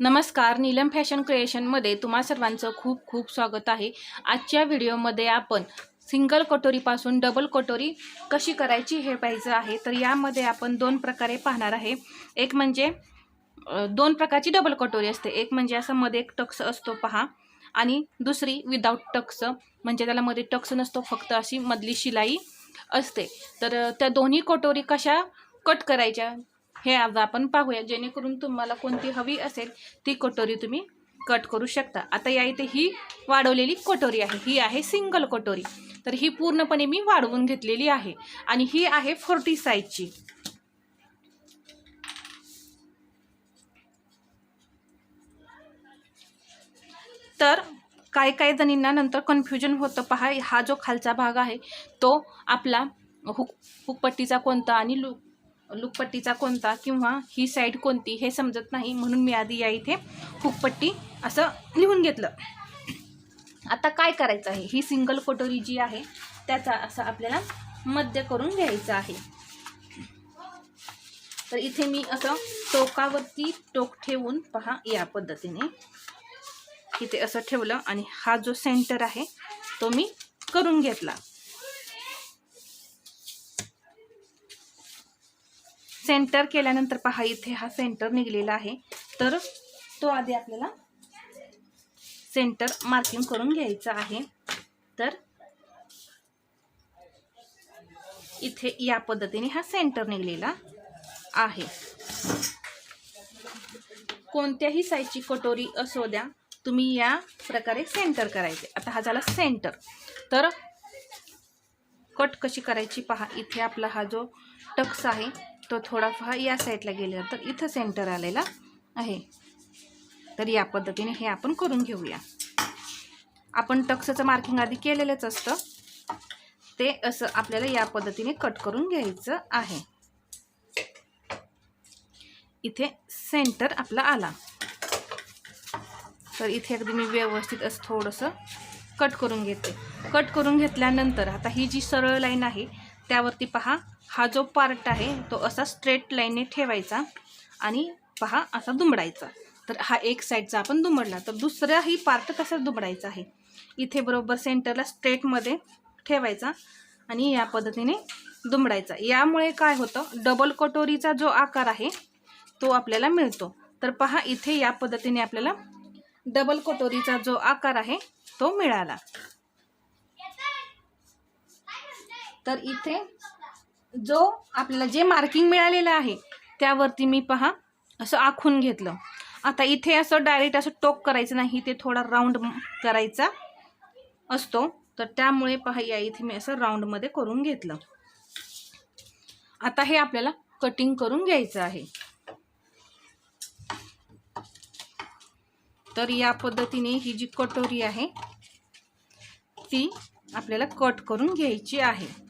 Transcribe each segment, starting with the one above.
नमस्कार नीलम फॅशन क्रिएशनमध्ये तुम्हा सर्वांचं खूप खूप स्वागत आहे. आजच्या व्हिडिओमध्ये आपण सिंगल कटोरीपासून डबल कटोरी कशी करायची हे पाहिजे आहे. तर यामध्ये आपण दोन प्रकारे पाहणार आहे. एक म्हणजे दोन प्रकारची डबल कटोरी असते. एक म्हणजे असं मध्ये एक टक्स असतो पहा. आणि दुसरी विदाऊट टक्स म्हणजे त्याला मध्ये टक्स नसतो फक्त अशी मधली शिलाई असते. तर त्या दोन्ही कटोरी कशा कट करायच्या? हे आज आपण पाहूया. जेणेकरून तुम्हाला कोणती हवी असेल ती कटोरी तुम्ही कट करू शकता. आता या इथे ही वाढवलेली कटोरी आहे. ही आहे सिंगल कटोरी. तर ही पूर्णपणे मी वाढवून घेतलेली आहे. आणि ही आहे फोर्टी साईजची तर काही काही जणींना नंतर कन्फ्युजन होतं पहा. हा जो खालचा भाग आहे तो आपला हुक हुकपट्टीचा कोणता आणि लुक लुकपट्टीचा कोणता किंवा ही साईड कोणती हे समजत नाही म्हणून मी आधी या इथे हुकपट्टी असं लिहून घेतलं. आता काय करायचं आहे? ही सिंगल कटोरी जी आहे त्याचा असं आपल्याला मध्य करून घ्यायचं आहे. तर इथे मी असं टोकावरती टोक ठेवून पहा या पद्धतीने. इथे असं ठेवलं आणि हा जो सेंटर आहे तो मी करून घेतला. सेंटर केल्यानंतर पहा इथे हा सेंटर निघलेला आहे. तर तो आधी आपल्याला सेंटर मार्किंग करून घ्यायचा आहे. तर इथे या पद्धतीने हा सेंटर निघलेला आहे. कोणत्याही साईजची कटोरी असो द्या तुम्ही या प्रकारे सेंटर करायचे. आता हा झाला सेंटर तर कट कशी करायची पहा इथे आपला हा जो टक्स आहे तो थोडाफार या साईडला गेलेला तर इथं सेंटर आलेला आहे. तर या पद्धतीने हे आपण करून घेऊया. आपण टक्सचं मार्किंग आधी केलेलंच असतं. ते असं आपल्याला या पद्धतीने कट करून घ्यायचं आहे. इथे सेंटर आपला आला. तर इथे अगदी मी व्यवस्थित असं थोडंसं कट करून घेते. कट करून घेतल्यानंतर आता ही जी सरळ लाईन आहे त्यावरती पहा. हा जो पार्ट आहे तो असा स्ट्रेट लाईनने ठेवायचा आणि पहा असा दुमडायचा. तर हा एक साईडचा आपण दुमडला तर दुसराही पार्ट तसाच दुमडायचा आहे? इथे बरोबर सेंटरला स्ट्रेटमध्ये ठेवायचा आणि या पद्धतीने दुमडायचा. यामुळे काय होतं? डबल कटोरीचा जो आकार आहे तो आपल्याला मिळतो. तर पहा इथे या पद्धतीने आपल्याला डबल कटोरीचा जो आकार आहे तो मिळाला. तर इथे जो आपल्याला जे मार्किंग मिळालेलं आहे त्यावरती मी पहा असं आखून घेतलं. आता इथे असं डायरेक्ट असं टोक करायचं नाही ते थोडा राऊंड करायचा असतो. तर त्यामुळे पहा या इथे मी असं राऊंडमध्ये करून घेतलं. आता हे आपल्याला कटिंग करून घ्यायचं आहे. तर या पद्धतीने ही जी कटोरी आहे ती आपल्याला कट करून घ्यायची आहे.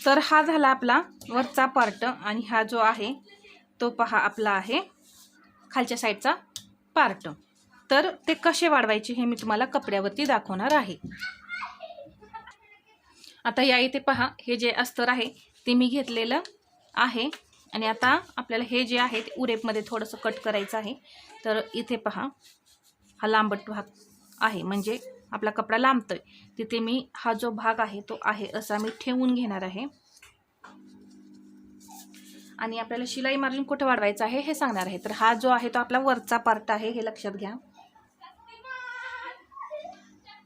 तर हा झाला आपला वरचा पार्ट आणि हा जो आहे तो पहा आपला आहे खालच्या साईडचा पार्ट तर ते कसे वाढवायचे हे मी तुम्हाला कपड्यावरती दाखवणार आहे. आता या इथे पहा हे जे अस्तर आहे ते मी घेतलेलं आहे. आणि आता आपल्याला हे जे आहे ते उरेपमध्ये थोडंसं कट करायचं आहे. तर इथे पहा हा लांबट भाग आहे म्हणजे आपला कपडा लांबतोय तिथे मी हा जो भाग आहे तो आहे असा मी ठेवून घेणार आहे. आणि आपल्याला शिलाई मार्जिन कुठं वाढवायचं आहे हे सांगणार आहे. तर हा जो आहे तो आपला वरचा पार्ट आहे हे लक्षात घ्या.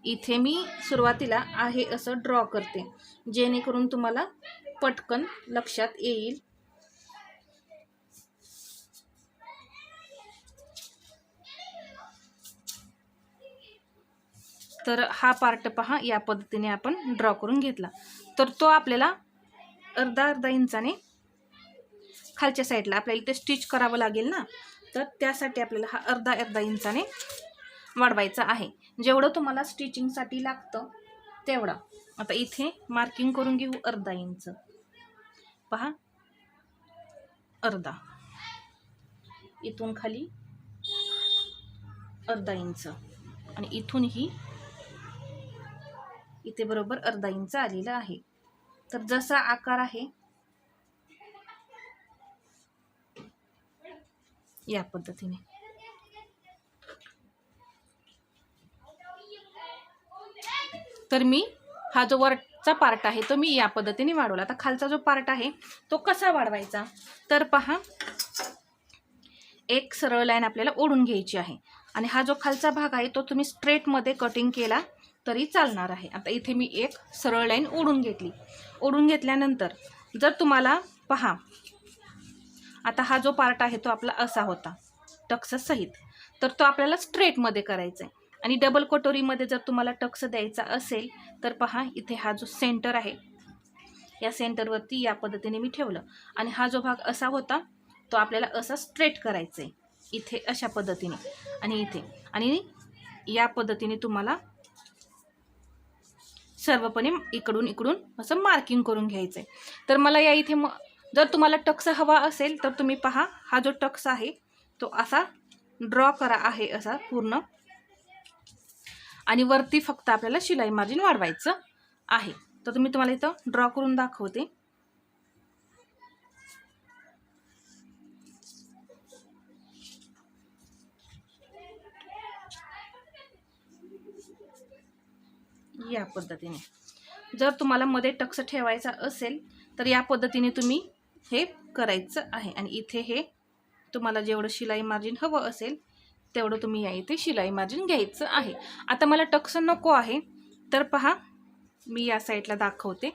इथे मी सुरुवातीला आहे असं ड्रॉ करते. जेणेकरून तुम्हाला पटकन लक्षात येईल. तर हा पार्ट पहा या पद्धतीने आपण ड्रॉ करून घेतला. तर तो आपल्याला अर्धा अर्धा इंचाने खालच्या साईडला आपल्याला इथे स्टिच करावं लागेल ना? तर त्यासाठी आपल्याला हा अर्धा अर्धा इंचाने वाढवायचा आहे. जेवढं तुम्हाला स्टिचिंगसाठी लागतं तेवढं. आता इथे मार्किंग करून घेऊ अर्धा इंच. पहा. अर्धा. इथून खाली अर्धा इंच. आणि इथूनही इथे बरोबर अर्धा इंच आलेला आहे. तर जसा आकार आहे या पद्धतीने. तर मी हा जो वरचा पार्ट आहे तो मी या पद्धतीने वाढवला. आता खालचा जो पार्ट आहे तो कसा वाढवायचा? तर पहा एक सरळ लाईन आपल्याला ओढून घ्यायची आहे. आणि हा जो खालचा भाग आहे तो तुम्ही स्ट्रेटमध्ये कटिंग केला. तरी चालणार आहे. आता इथे मी एक सरळ लाईन ओढून घेतली. ओढून घेतल्यानंतर जर तुम्हाला पहा आता हा जो पार्ट आहे तो आपला असा होता टक्स सहित. तर तो आपल्याला स्ट्रेटमध्ये करायचा आहे आणि डबल कटोरीमध्ये जर तुम्हाला टक्स द्यायचा असेल तर पहा इथे हा जो सेंटर आहे या सेंटरवरती या पद्धतीने मी ठेवलं. आणि हा जो भाग असा होता तो आपल्याला असा स्ट्रेट करायचा आहे इथे अशा पद्धतीने. आणि इथे. आणि या पद्धतीने तुम्हाला सर्वपणे इकडून इकडून असं मार्किंग करून घ्यायचं आहे तर मला या इथे म जर तुम्हाला टक्स हवा असेल तर तुम्ही पहा हा जो टक्स आहे तो असा ड्रॉ करा आहे असा पूर्ण. आणि वरती फक्त आपल्याला शिलाई मार्जिन वाढवायचं आहे. तर तुम्ही तुम्हाला इथं ड्रॉ करून दाखवते. या पद्धतीने. जर तुम्हाला मध्ये टक्स ठेवायचा असेल तर या पद्धतीने तुम्ही हे करायचं आहे. आणि इथे हे तुम्हाला जेवढं शिलाई मार्जिन हवं असेल तेवढं तुम्ही या इथे शिलाई मार्जिन घ्यायचं आहे. आता मला टक्स नको आहे तर पहा मी या साईडला दाखवते.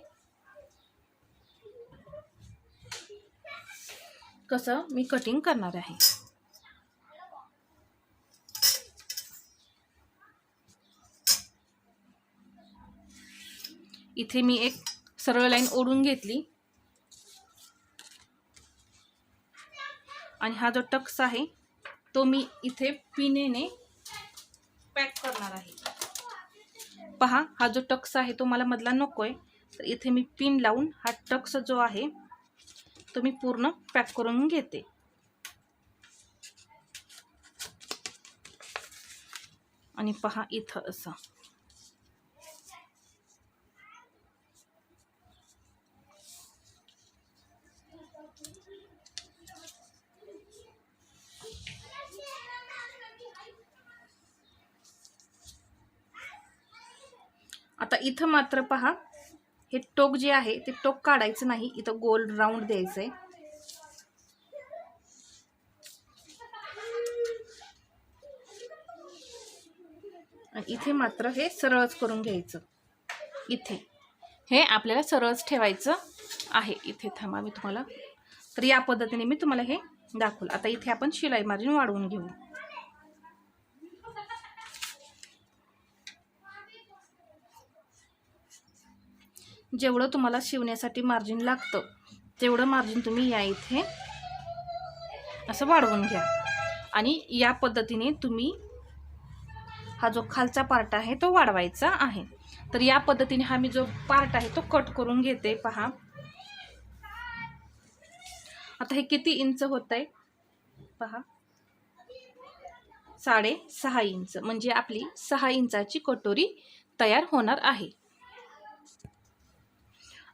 कसं मी कटिंग करणार आहे. इथे मी एक सरळ लाईन ओढून घेतली. आणि हा जो टक्स आहे तो मी इथे पिनेने पॅक करणार आहे. पहा हा जो टक्स आहे तो मला मधला नको आहे तर इथे मी पिन लावून हा टक्स जो आहे तो मी पूर्ण पॅक करून घेते. आणि पहा इथं असं. आता इथं मात्र पहा हे टोक जे आहे ते टोक काढायचं नाही. इथं गोल राऊंड द्यायचं आहे आणि इथे मात्र हे सरळच करून घ्यायचं. इथे. हे आपल्याला सरळच ठेवायचं आहे. इथे थांबा मी तुम्हाला तर या पद्धतीने मी तुम्हाला हे दाखवलं. आता इथे आपण शिलाई मार्जिन वाढवून घेऊ. जेवढं तुम्हाला शिवण्यासाठी मार्जिन लागतं तेवढं मार्जिन तुम्ही या इथे असं वाढवून घ्या. आणि या पद्धतीने तुम्ही हा जो खालचा पार्ट आहे तो वाढवायचा आहे. तर या पद्धतीने हा मी जो पार्ट आहे तो कट करून घेते. पहा. आता हे किती इंच होत आहे पहा. साडे सहा इंच म्हणजे आपली सहा इंचाची कटोरी तयार होणार आहे.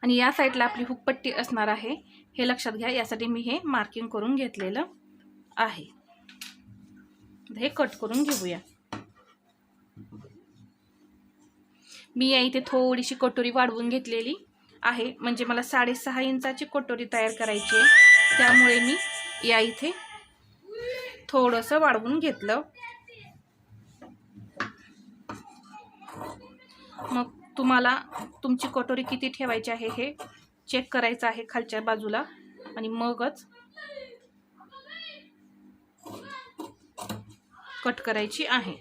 आणि या साईडला आपली हुकपट्टी असणार आहे. हे लक्षात घ्या यासाठी मी हे मार्किंग करून घेतलेलं आहे. हे कट करून घेऊया. मी या इथे थोडीशी कटोरी वाढवून घेतलेली आहे. म्हणजे मला साडेसहा इंचाची कटोरी तयार करायची आहे. त्यामुळे मी या इथे थोडंसं वाढवून घेतलं. मग तुम्हाला तुमची कटोरी किती ठेवायची आहे हे चेक करायचं आहे खालच्या बाजूला. आणि मगच कट करायची आहे.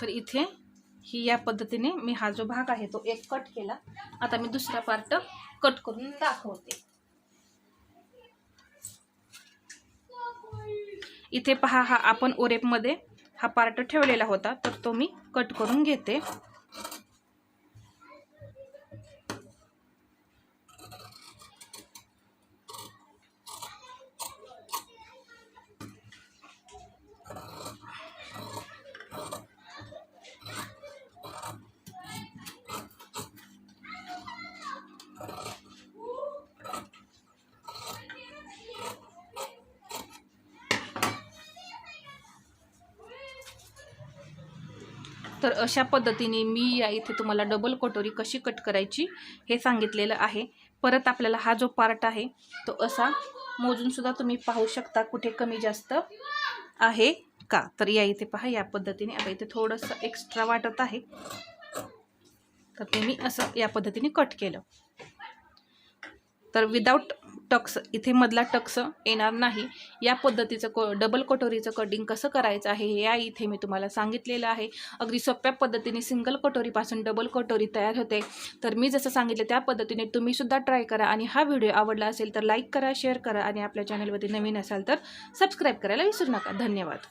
तर इथे ही या पद्धतीने मी हा जो भाग आहे तो एक कट केला. आता मी दुसरा पार्ट कट करून दाखवते. इथे पहा हा आपण ओरेपमध्ये हा पार्ट ठेवलेला होता तर तो मी कट करून घेते. तर अशा पद्धतीने मी या इथे तुम्हाला डबल कटोरी कशी कट करायची हे सांगितलेलं आहे. परत आपल्याला हा जो पार्ट आहे तो असा मोजूनसुद्धा तुम्ही पाहू शकता कुठे कमी जास्त आहे का. तर या इथे पहा या पद्धतीने आता इथे थोडंसं एक्स्ट्रा वाटत आहे. तर ते मी असं या पद्धतीने कट केलं. तर विदाऊट टक्स इथे मधला टक्स येणार नाही. या पद्धतीचं को डबल कटोरीचं कटिंग कसं करायचं आहे हे या इथे मी तुम्हाला सांगितलेलं आहे. अगदी सोप्या पद्धतीने सिंगल कटोरीपासून डबल कटोरी तयार होते. तर मी जसं सांगितलं त्या पद्धतीने तुम्हीसुद्धा ट्राय करा आणि हा व्हिडिओ आवडला असेल तर लाईक करा शेअर करा आणि आपल्या चॅनलवरती नवीन असाल तर सबस्क्राईब करायला विसरू नका. धन्यवाद.